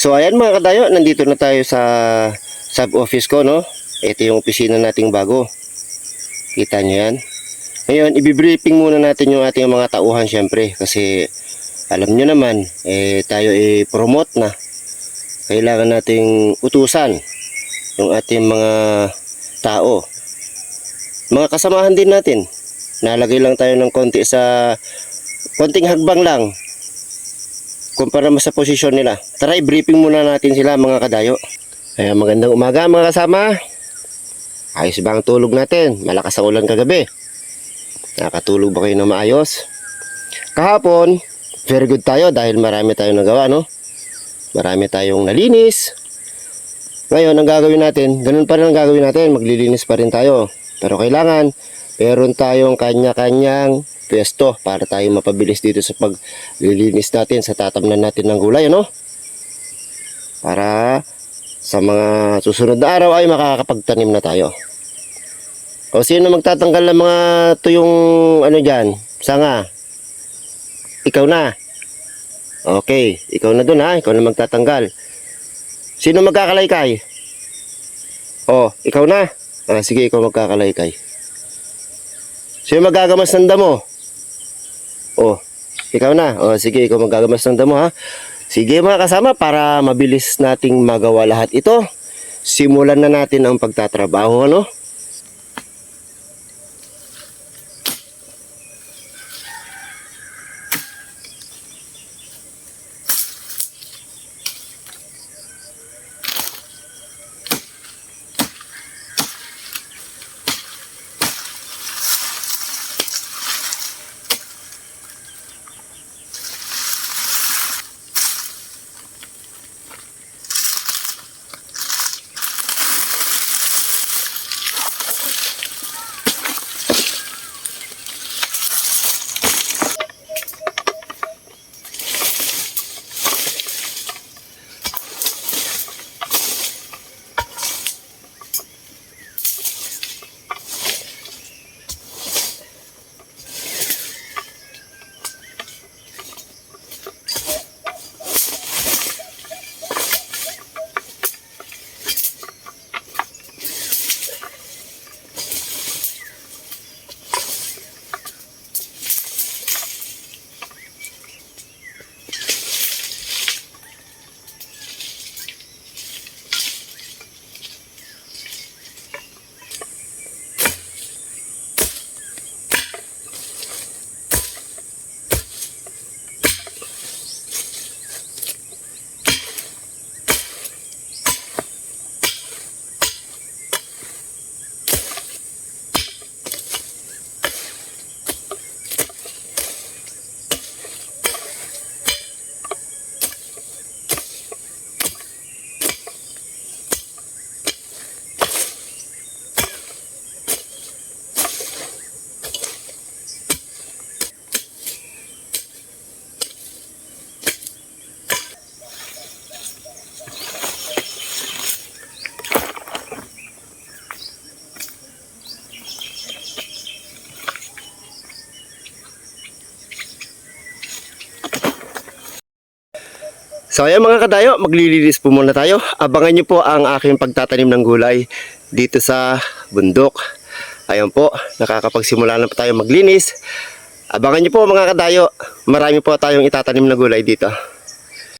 So ayan mga kadayo, nandito na tayo sa sub-office ko, no? Ito yung opisina nating bago. Kita nyo yan. Ngayon, ibibriefing muna natin yung ating mga tauhan syempre kasi alam nyo naman, eh, tayo i-promote na. Kailangan nating utusan yung ating mga tao. Mga kasamahan din natin. Nalagay lang tayo ng konti sa konting hagbang lang kumpara mo sa posisyon nila. Tara, i-briefing muna natin sila mga kadayo. Kaya magandang umaga mga kasama. Ayos ba ang tulog natin? Malakas ang ulan kagabi. Nakatulog ba kayo na maayos? Kahapon, very good tayo dahil marami tayong nagawa, no? Marami tayong nalinis. Ngayon, ang gagawin natin, ganun pa rin ang gagawin natin, maglilinis pa rin tayo. Pero kailangan, meron tayong kanya-kanyang pwesto para tayo mapabilis dito sa paglilinis natin sa tatamnan natin ng gulay, ano? Para sa mga susunod na araw ay makakapagtanim na tayo. O sino magtatanggal ng mga tuyong ano dyan? Sanga? Ikaw na. Okay, ikaw na dun ha, ikaw na magtatanggal. Sino magkakalaykay? Oh, ikaw na. Ah, sige, ikaw magkakalaykay. Sino magagamas ng damo? Oh, ikaw na. Oh, sige, ikaw magagamas ng damo ha. Sige mga kasama, para mabilis nating magawa lahat ito, simulan na natin ang pagtatrabaho, ano? So ayan mga kadayo, maglilinis po muna tayo. Abangan nyo po ang aking pagtatanim ng gulay dito sa bundok. Ayan po, nakakapagsimula na po tayo maglinis. Abangan nyo po mga kadayo, marami po tayong itatanim na gulay dito.